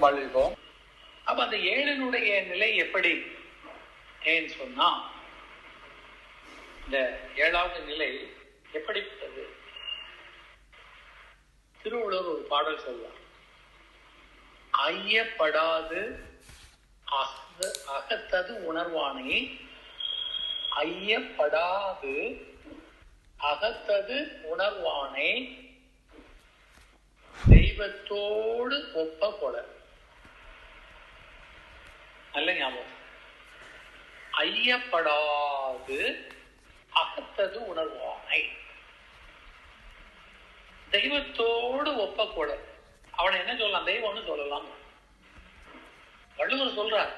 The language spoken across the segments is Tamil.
வாழ்வோம் வாழ்வோம். அப்ப அந்த ஏழனுடைய நிலை எப்படி? ஏன்னு சொன்னா இந்த ஏழாவது நிலை எப்படிப்பட்டது? திருவள்ளுவர் ஒரு பாடல் சொல்வார் ஐயப்படாது அகத்தது உணர்வானை ஐயப்படாது அகத்தது உணர்வானை தெய்வத்தோடு ஒப்ப கொல நல்ல ஞாபகம். ஐயப்படாது அகத்தது உணர்வானை. தெய்வத்தோடு ஒப்ப அவனை என்ன சொல்லலாம்? தெய்வம்னு சொல்லலாம். வள்ளுவர் சொல்றார்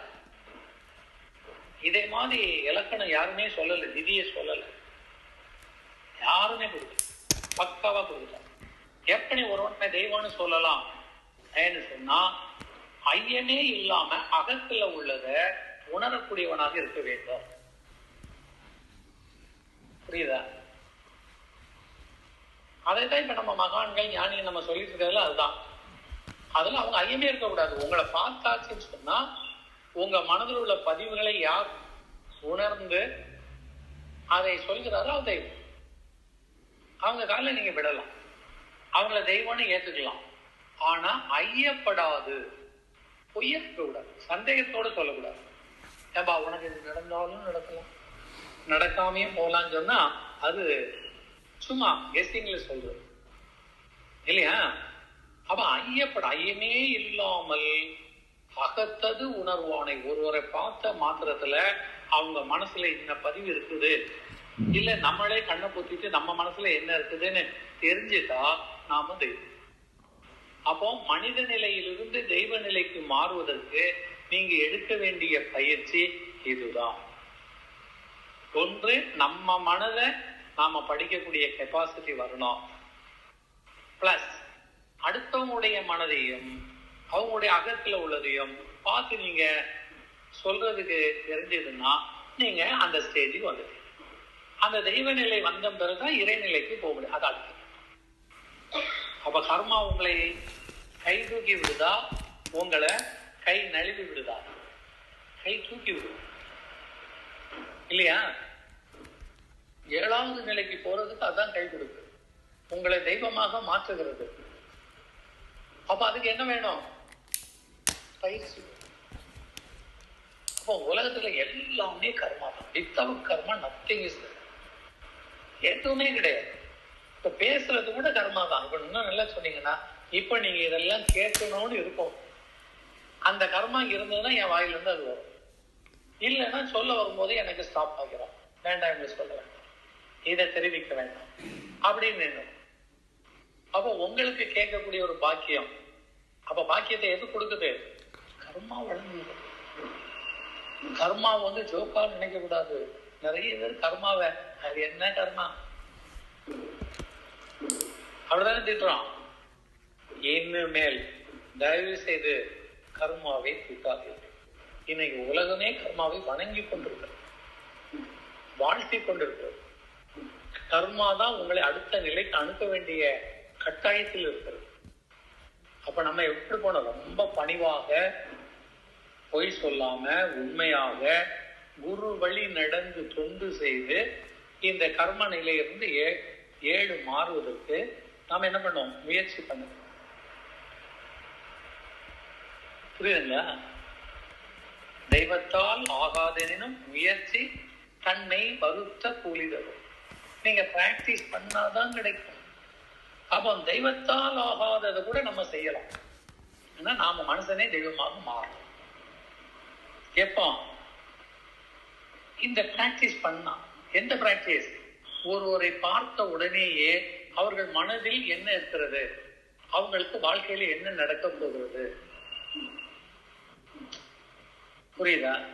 இதே மாதிரி இலக்கணம் யாருமே சொல்லல நிதியை சொல்லல. யாருமே கொடுக்கல. பக்காவா கொடுக்கல. எப்படி ஒருவனை தெய்வம்னு சொல்லலாம்? ஏன்னு சொன்னா ஐயனே இல்லாம அகத்துல உள்ளத உணரக்கூடியவனாக இருக்க வேண்டும். புரியுதா? அதைத்தான் இப்ப நம்ம மகான்கள் ஞானிகள் நம்ம சொல்லிட்டு இருக்கிறதுல அதுதான். அதுல அவங்க ஐயமே இருக்கக்கூடாது. உங்களை பார்த்தாச்சுன்னு சொன்னா உங்க மனதில் உள்ள பதிவுகளை யார் உணர்ந்து அதை சொல்கிறாரோ அது தெய்வம். அவங்க காலில் நீங்க விடலாம். அவங்கள தெய்வம்னு ஏத்துக்கலாம். ஆனா ஐயப்படாது. பொய்யக்க கூடாது சந்தேகத்தோட சொல்லக்கூடாது. ஏப்பா உனக்கு இது நடந்தாலும் நடக்கலாம். நடக்காமையும் போகலான்னு சொன்னா அது சும்மா கெஸ்டிங்ல சொல்றது. இல்லையா? அப்ப ஐயப்பட ஐயமே இல்லாமல் அகத்தது உணர்வானை ஒருவரை பார்த்த மாத்திரத்துல அவங்க மனசுல இந்த பதிவு இருக்குது? இல்ல நம்மளே கண்ணை பொத்திட்டு நம்ம மனசுல என்ன இருக்குதுன்னு தெரிஞ்சுட்டா நாம தெய்வம். அப்போ மனித நிலையிலிருந்து தெய்வ நிலைக்கு மாறுவதற்கு நீங்க எடுக்க வேண்டிய பயிற்சி இதுதான். ஒன்று நம்ம மனதை நாம படிக்கக்கூடிய கெப்பாசிட்டி வரணும். பிளஸ் அடுத்தவங்களுடைய மனதையும் அவங்களுடைய அகத்துல உள்ளதையும் பார்த்து நீங்க சொல்றதுக்கு தெரிஞ்சதுன்னா நீங்க அந்த ஸ்டேஜுக்கு வந்துடுங்க அந்த தெய்வ நிலை வந்த பிறகுதான் இறைநிலைக்கு போக முடியும் அது அடுத்து. அப்ப கர்மா உங்களை கை தூக்கி விடுதா? உங்களை கை நழுவி விடுதா? கை தூக்கி விடுது? இல்லையா? ஏழாவது நிலைக்கு போறதுக்கு அதான் கை கொடுக்கு உங்களை தெய்வமாக மாற்றுகிறது. அப்ப அதுக்கு என்ன வேணும்? பயிற்சி. அப்போ உலகத்துல எல்லாமே கர்மா தான் வித்தவுட் கர்மா நத்திங் இஸ் எதுவுமே கிடையாது. இப்ப பேசுறது கூட கர்மா தான் இப்ப இன்னும் நல்லா சொன்னீங்கன்னா இப்ப நீங்க இதெல்லாம் கேட்கணும்னு இருக்கும். அந்த கர்மா இருந்ததுன்னா என் வாயில இருந்து அது வரும். இல்லைன்னா சொல்ல வரும்போது எனக்கு ஸ்டாப் ஆகிறோம் வேண்டாம் என்று சொல்ல வேண்டாம் இதை தெரிவிக்க வேண்டாம். அப்படின்னு எண்ணும். அப்போ உங்களுக்கு கேட்கக்கூடிய ஒரு பாக்கியம். அப்ப பாக்கியத்தை எது கொடுக்குது? கர்மா வழங்குது. கர்மா வந்து ஜோக்கா நினைக்க கூடாது நிறைய பேர் கர்மாவை அது என்ன கர்மா? அவ்வளவுதானே திட்டுறான்? இனிமேல் தயவு செய்து கர்மாவை திட்டாதீர்கள் இன்னைக்கு உலகமே கர்மாவை வணங்கி கொண்டிருக்கிறது. வாழ்த்தி கொண்டிருக்கிறது. கர்மா தான் உங்களை அடுத்த நிலைக்கு அனுப்ப வேண்டிய கட்டாயத்தில் இருக்கிறது. அப்ப நம்ம எப்படி போனோம்? ரொம்ப பணிவாக பொய் சொல்லாம உண்மையாக குரு வழி நடந்து தொண்டு செய்து இந்த கர்ம நிலையிலிருந்து ஏ ஏழு மாறுவதற்கு நாம என்ன பண்ணோம் முயற்சி பண்ணணும் புரியுதுங்களா? தெய்வத்தால் ஆகாதெனினும் முயற்சி தன்னை வருத்த கூலி தரும் நீங்க பிராக்டிஸ் பண்ணாதான் கிடைக்கும். அப்போ தெய்வத்தால் ஆகாததை கூட நம்ம செய்யலாம். ஏன்னா நாம மனுஷனே தெய்வமாக மாறணும். எப்போ இந்த பிராக்டிஸ் பண்ணா எந்த பிராக்டிஸ் ஒருவரை பார்த்த உடனேயே அவர்கள் மனதில் என்ன இருக்கிறது? அவங்களுக்கு வாழ்க்கையில என்ன நடக்க போகிறது? புரியுதா?